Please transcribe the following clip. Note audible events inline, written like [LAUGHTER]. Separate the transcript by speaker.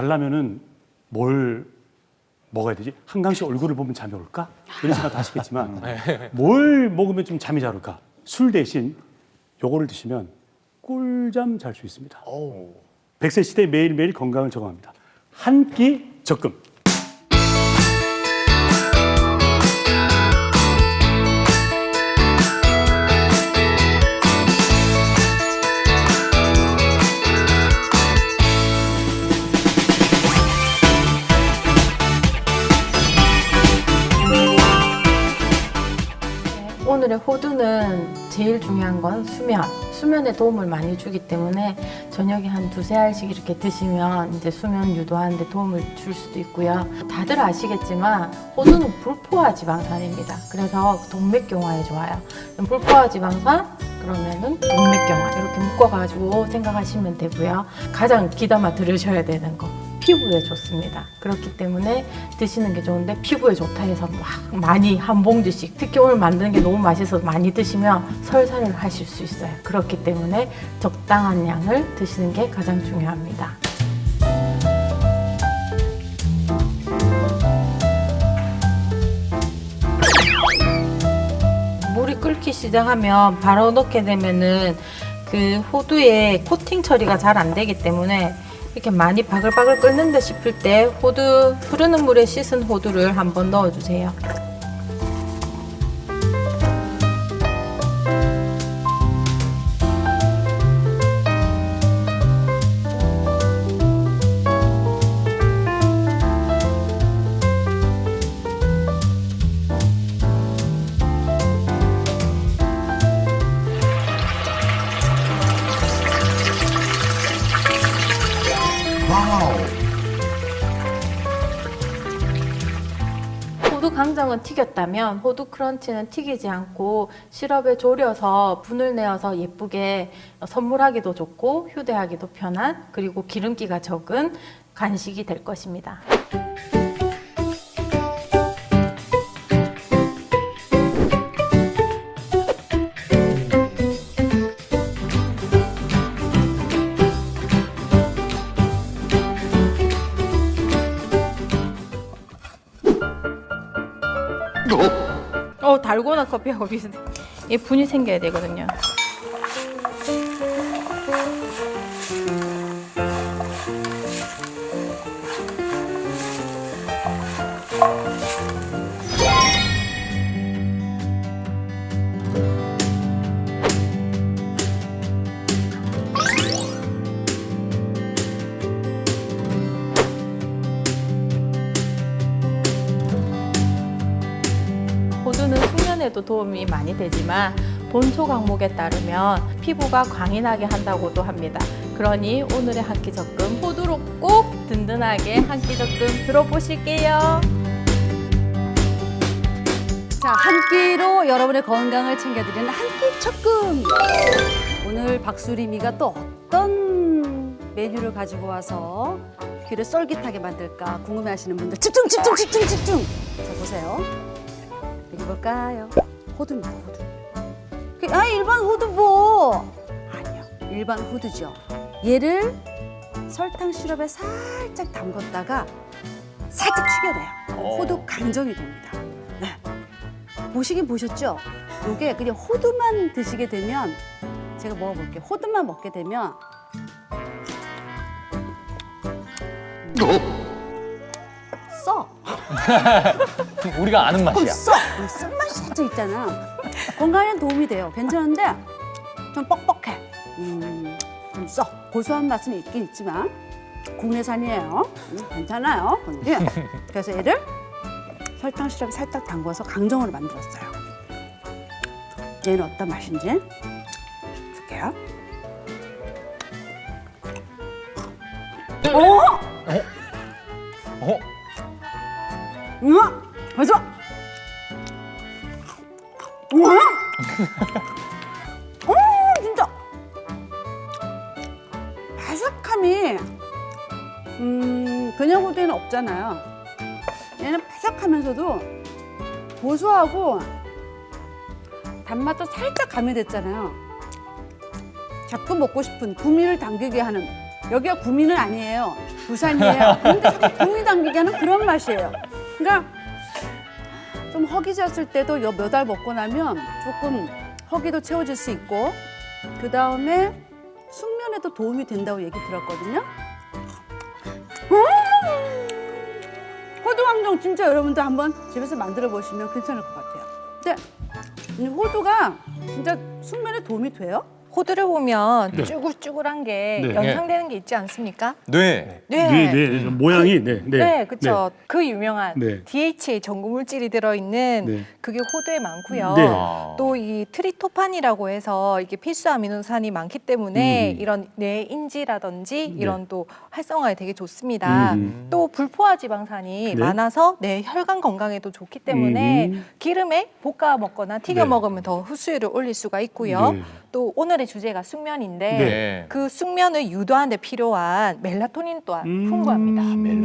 Speaker 1: 잘라면은 뭘 먹어야 되지? 한강 씨 얼굴을 보면 잠이 올까? 이런 생각도 하시겠지만 [LAUGHS] 뭘 먹으면 좀 잠이 잘 올까? 술 대신 요거를 드시면 꿀잠 잘 수 있습니다. 백세 시대 매일매일 건강을 적응합니다. 한 끼 적금.
Speaker 2: 오늘의 호두는 제일 중요한 건 수면. 수면에 도움을 많이 주기 때문에 저녁에 한 두세 알씩 이렇게 드시면 이제 수면 유도하는데 도움을 줄 수도 있고요. 다들 아시겠지만 호두는 불포화 지방산입니다. 그래서 동맥경화에 좋아요. 불포화 지방산 그러면은 동맥경화 이렇게 묶어가지고 생각하시면 되고요. 가장 귀담아 들으셔야 되는 거. 피부에 좋습니다. 그렇기 때문에 드시는 게 좋은데 피부에 좋다 해서 막 많이 한 봉지씩 특히 오늘 만드는 게 너무 맛있어서 많이 드시면 설사를 하실 수 있어요. 그렇기 때문에 적당한 양을 드시는 게 가장 중요합니다. 물이 끓기 시작하면 바로 넣게 되면은 그 호두에 코팅 처리가 잘 안 되기 때문에 이렇게 많이 바글바글 끓는다 싶을 때 호두 흐르는 물에 씻은 호두를 한번 넣어주세요. 호두 강정은 튀겼다면 호두 크런치는 튀기지 않고 시럽에 졸여서 분을 내어서 예쁘게 선물하기도 좋고 휴대하기도 편한 그리고 기름기가 적은 간식이 될 것입니다. 달고나 커피하고 비슷해. 이 분이 생겨야 되거든요. 숙면에도 도움이 많이 되지만 본초 강목에 따르면 피부가 광이 나게 한다고도 합니다. 그러니 오늘의 한 끼 적금 호두로 꼭 든든하게 한 끼 적금 들어보실게요.
Speaker 3: 자, 한 끼로 여러분의 건강을 챙겨드리는 한 끼 적금. 오늘 박수림이가 또 어떤 메뉴를 가지고 와서 귀를 쏠깃하게 만들까 궁금해하시는 분들 집중, 집중, 집중, 집중. 자, 보세요. 여기 볼까요? 호두입니다, 호두. 그, 아, 일반 호두 뭐? 아니요, 일반 호두죠. 얘를 설탕 시럽에 살짝 담궜다가 살짝 튀겨내요. 호두 강정이 됩니다. 네. 보시긴 보셨죠? 이게 그냥 호두만 드시게 되면 제가 먹어볼게요. 호두만 먹게 되면 써. [LAUGHS]
Speaker 4: 우리가 아는
Speaker 3: 조금
Speaker 4: 맛이야.
Speaker 3: 써. 이 쓴맛이 살짝 있잖아. 건강에 도움이 돼요. 괜찮은데 좀 뻑뻑해. 음, 좀 써. 고소한 맛은 있긴 있지만 국내산이에요. 음, 괜찮아요. 근데 [LAUGHS] 그래서 얘를 설탕 시럽에 살짝 담궈서 강정으로 만들었어요. 얘는 어떤 맛인지 볼게요. 오!
Speaker 4: 어?
Speaker 3: 우와! 맞아! 우와! 오, 진짜! 바삭함이, 음, 그냥 호두에는 없잖아요. 얘는 바삭하면서도 고소하고 단맛도 살짝 가미됐잖아요. 자꾸 먹고 싶은 구미를 당기게 하는 여기가 구미는 아니에요. 부산이에요. 근데 자꾸 국이 당기게 하는 그런 맛이에요. 그러니까 좀 허기졌을 때도 몇알 먹고 나면 조금 허기도 채워질 수 있고 그 다음에 숙면에도 도움이 된다고 얘기 들었거든요. 음! 호두왕정 진짜 여러분들 한번 집에서 만들어 보시면 괜찮을 것 같아요. 근데 이 호두가 진짜 숙면에 도움이 돼요?
Speaker 5: 호두를 보면
Speaker 1: 네.
Speaker 5: 쭈글쭈글한 게
Speaker 1: 네.
Speaker 5: 연상되는 게 있지 않습니까?
Speaker 4: 네.
Speaker 5: 네.
Speaker 1: 네, 네, 모양이 네, 네.
Speaker 5: 네, 그렇죠. 그 유명한
Speaker 1: 네.
Speaker 5: DHA 전구 물질이 들어있는
Speaker 1: 네.
Speaker 5: 그게 호두에 많고요.
Speaker 1: 네.
Speaker 4: 아.
Speaker 5: 또이 트리토판이라고 해서 이게 필수 아미노산이 많기 때문에
Speaker 1: 음.
Speaker 5: 이런 뇌 인지라든지
Speaker 1: 네.
Speaker 5: 이런 또 활성화에 되게 좋습니다.
Speaker 1: 음.
Speaker 5: 또 불포화 지방산이
Speaker 1: 네.
Speaker 5: 많아서 뇌 혈관 건강에도 좋기 때문에
Speaker 1: 음.
Speaker 5: 기름에 볶아 먹거나 튀겨
Speaker 1: 네.
Speaker 5: 먹으면 더 흡수율을 올릴 수가 있고요.
Speaker 1: 네.
Speaker 5: 또 오늘의 주제가 숙면인데
Speaker 4: 네.
Speaker 5: 그 숙면을 유도하는 데 필요한 멜라토닌 또한
Speaker 1: 음.
Speaker 5: 풍부합니다.